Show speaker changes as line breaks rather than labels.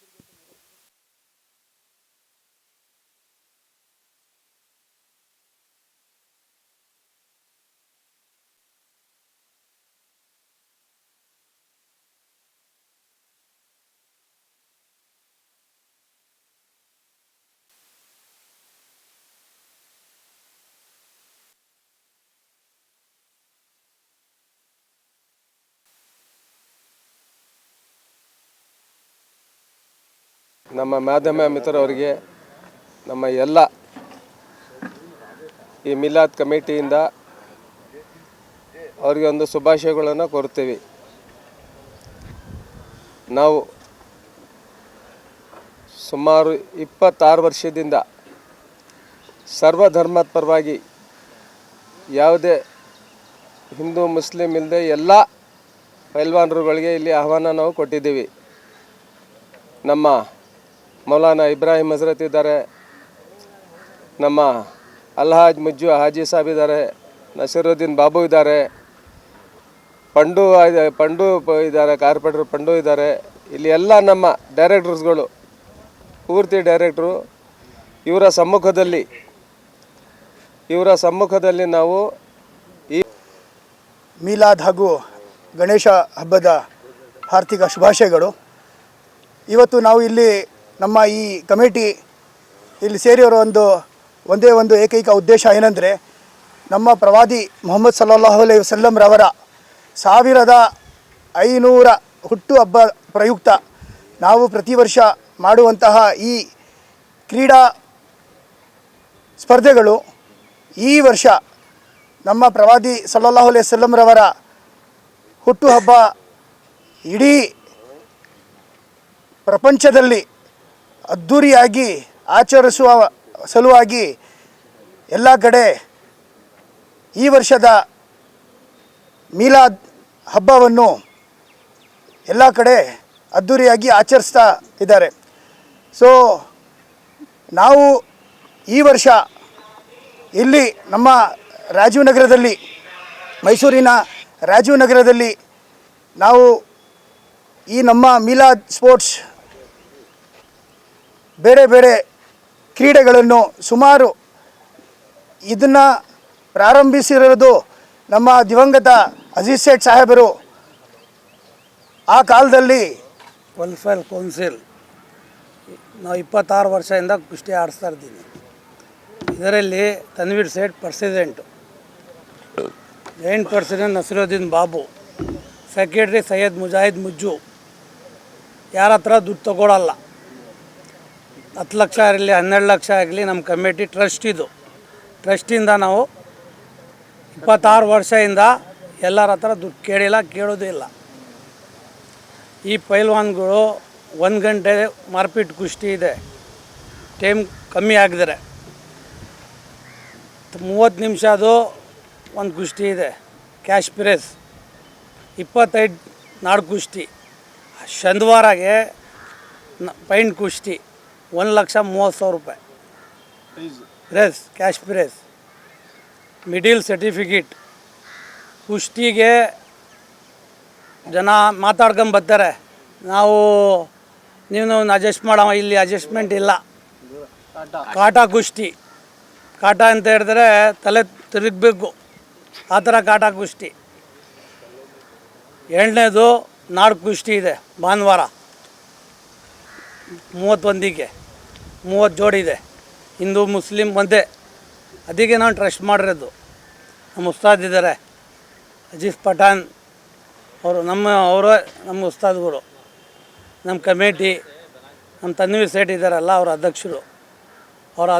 그리고 ನಮ್ಮ ಮಾಧ್ಯಮ ಮಿತ್ರರವರಿಗೆ ನಮ್ಮ ಎಲ್ಲ ಈ ಮಿಲಾದ್ ಕಮಿಟಿಯಿಂದ ಅವರಿಗೆ ಒಂದು ಶುಭಾಶಯಗಳನ್ನು ಕೊಡ್ತೀವಿ ನಾವು ಸುಮಾರು ಇಪ್ಪತ್ತಾರು ವರ್ಷದಿಂದ ಸರ್ವಧರ್ಮದ ಪರವಾಗಿ ಯಾವುದೇ ಹಿಂದೂ, ಮುಸ್ಲಿಂ ಇಲ್ಲದೆ ಎಲ್ಲ ಪೈಲ್ವಾನರುಗಳಿಗೆ ಇಲ್ಲಿ ಆಹ್ವಾನ ನಾವು ಕೊಟ್ಟಿದ್ದೀವಿ. ನಮ್ಮ ಮೌಲಾನಾ ಇಬ್ರಾಹಿಂ ಹಜರತ್ ಇದ್ದಾರೆ. ನಮ್ಮ ಅಲ್ಹಾಜ್ ಮುಜ್ಜು ಹಾಜಿ ಸಾಬ್ ಇದ್ದಾರೆ. ನಸೀರುದ್ದೀನ್ ಬಾಬು ಇದ್ದಾರೆ. ಪಂಡು ಪಂಡು ಇದ್ದಾರೆ, ಕಾರ್ಪೆಟ್ರ್ ಪಂಡು ಇದ್ದಾರೆ. ಇಲ್ಲಿ ಎಲ್ಲ ನಮ್ಮ ಡೈರೆಕ್ಟರ್ಸ್ಗಳು, ಪೂರ್ತಿ ಡೈರೆಕ್ಟ್ರು, ಇವರ ಸಮ್ಮುಖದಲ್ಲಿ ಇವರ ಸಮ್ಮುಖದಲ್ಲಿ ನಾವು ಈ
ಮೀಲಾದ್ ಹಾಗೂ ಗಣೇಶ ಹಬ್ಬದ ಆರ್ಥಿಕ ಶುಭಾಶಯಗಳು. ಇವತ್ತು ನಾವು ಇಲ್ಲಿ ನಮ್ಮ ಈ ಕಮಿಟಿ ಇಲ್ಲಿ ಸೇರಿರೋ ಒಂದು ಒಂದೇ ಒಂದು ಏಕೈಕ ಉದ್ದೇಶ ಏನಂದರೆ ನಮ್ಮ ಪ್ರವಾದಿ ಮೊಹಮ್ಮದ್ ಸಲ್ಲಲ್ಲಾಹು ಅಲೈ ವಸಲ್ಲಂರವರ ಸಾವಿರದ ಐನೂರ ಹುಟ್ಟು ಹಬ್ಬ ಪ್ರಯುಕ್ತ ನಾವು ಪ್ರತಿ ವರ್ಷ ಮಾಡುವಂತಹ ಈ ಕ್ರೀಡಾ ಸ್ಪರ್ಧೆಗಳು ಈ ವರ್ಷ ನಮ್ಮ ಪ್ರವಾದಿ ಸಲ್ಲಲ್ಲಾಹು ಅಲೈ ವಸಲ್ಲಂರವರ ಹುಟ್ಟುಹಬ್ಬ ಇಡೀ ಪ್ರಪಂಚದಲ್ಲಿ ಅದ್ಧೂರಿಯಾಗಿ ಆಚರಿಸುವ ಸಲುವಾಗಿ ಎಲ್ಲ ಕಡೆ ಈ ವರ್ಷದ ಮೀಲಾದ್ ಹಬ್ಬವನ್ನು ಎಲ್ಲ ಕಡೆ ಅದ್ಧೂರಿಯಾಗಿ ಆಚರಿಸ್ತಾ ಇದ್ದಾರೆ. ಸೊ ನಾವು ಈ ವರ್ಷ ಇಲ್ಲಿ ನಮ್ಮ ರಾಜೀವ್ ನಗರದಲ್ಲಿ, ಮೈಸೂರಿನ ರಾಜೀವ್ ನಗರದಲ್ಲಿ ನಾವು ಈ ನಮ್ಮ ಮೀಲಾದ್ ಸ್ಪೋರ್ಟ್ಸ್ ಬೇರೆ ಬೇರೆ ಕ್ರೀಡೆಗಳನ್ನು ಸುಮಾರು ಇದನ್ನು ಪ್ರಾರಂಭಿಸಿರೋದು ನಮ್ಮ ದಿವಂಗತ ಅಜೀಜ್ ಸೇಠ್ ಸಾಹೇಬರು. ಆ ಕಾಲದಲ್ಲಿ
ವೆಲ್ಫೇರ್ ಕೌನ್ಸಿಲ್ ನಾವು ಇಪ್ಪತ್ತಾರು ವರ್ಷದಿಂದ ಕುಸ್ತಿ ಆಡಿಸ್ತಾ ಇದ್ದೀನಿ. ಇದರಲ್ಲಿ Tanveer Sait president joint president Naseeruddin Babu secretary Syed Mujahid Mujju, ಯಾರ ಹತ್ರ ದುಡ್ಡು ತಗೊಳ್ಳಲ್ಲ ಹತ್ತು ಲಕ್ಷ ಆಗಲಿ ಹನ್ನೆರಡು ಲಕ್ಷ ಆಗಲಿ ನಮ್ಮ ಕಮಿಟಿ ಟ್ರಸ್ಟ್ ಇದು. ಟ್ರಸ್ಟಿಂದ ನಾವು ಇಪ್ಪತ್ತಾರು ವರ್ಷದಿಂದ ಎಲ್ಲರ ಹತ್ರ ದುಡ್ಡು ಕೇಳಿಲ್ಲ, ಕೇಳೋದೂ ಇಲ್ಲ. ಈ ಪೈಲ್ವಾನ್ಗಳು ಒಂದು ಗಂಟೆ ಮಾರ್ಪಿಟ್ ಕುಸ್ತಿ ಇದೆ. ಟೈಮ್ ಕಮ್ಮಿ ಆಗಿದ್ರೆ ಮೂವತ್ತು ನಿಮಿಷ ಅದು ಒಂದು ಕುಸ್ತಿ ಇದೆ. ಕ್ಯಾಶ್ ಪ್ರೇಸ್ ಇಪ್ಪತ್ತೈದು ನಾಡು ಕುಸ್ತಿ. ಶನಿವಾರಗೆ ಪೈಂಟ್ ಕುಸ್ತಿ. ಒಂದು ಲಕ್ಷ ಮೂವತ್ತು ಸಾವಿರ ರೂಪಾಯಿ. Prize cash prize medal certificate ಕುಸ್ತಿಗೆ ಜನ ಮಾತಾಡ್ಕೊಂಡು ಬರ್ತಾರೆ. ನಾವು ನೀವು ಅಡ್ಜಸ್ಟ್ ಮಾಡೋ ಇಲ್ಲಿ ಅಡ್ಜಸ್ಟ್ಮೆಂಟ್ ಇಲ್ಲ. ಕಾಟ ಕುಷ್ಟಿ. ಕಾಟ ಅಂತ ಹೇಳಿದ್ರೆ ತಲೆ ತಿರುಗಬೇಕು. ಆ ಥರ ಕಾಟ ಕುಷ್ಟಿ. ಎರಡನೇದು ನಾಡು ಕುಷ್ಟಿ ಇದೆ ಭಾನುವಾರ. ಮೂವತ್ತೊಂದಿಗೆ ಮೂವತ್ತು ಜೋಡಿ ಇದೆ. ಹಿಂದೂ ಮುಸ್ಲಿಮ್ ಒಂದೇ. ಅದಕ್ಕೆ ನಾನು ಟ್ರಸ್ಟ್ ಮಾಡಿರೋದು. ನಮ್ಮ ಉಸ್ತಾದ್ ಇದ್ದಾರೆ. ಅಜೀಸ್ ಪಠಾನ್ ಅವರು, ನಮ್ಮ ಅವರು ನಮ್ಮ ಉಸ್ತಾದ್ಗಳು ನಮ್ಮ ಕಮಿಟಿ, ನಮ್ಮ ತನ್ವೀರ್ ಸೇಟ್ ಇದ್ದಾರಲ್ಲ, ಅವರ ಅಧ್ಯಕ್ಷರು. ಅವರ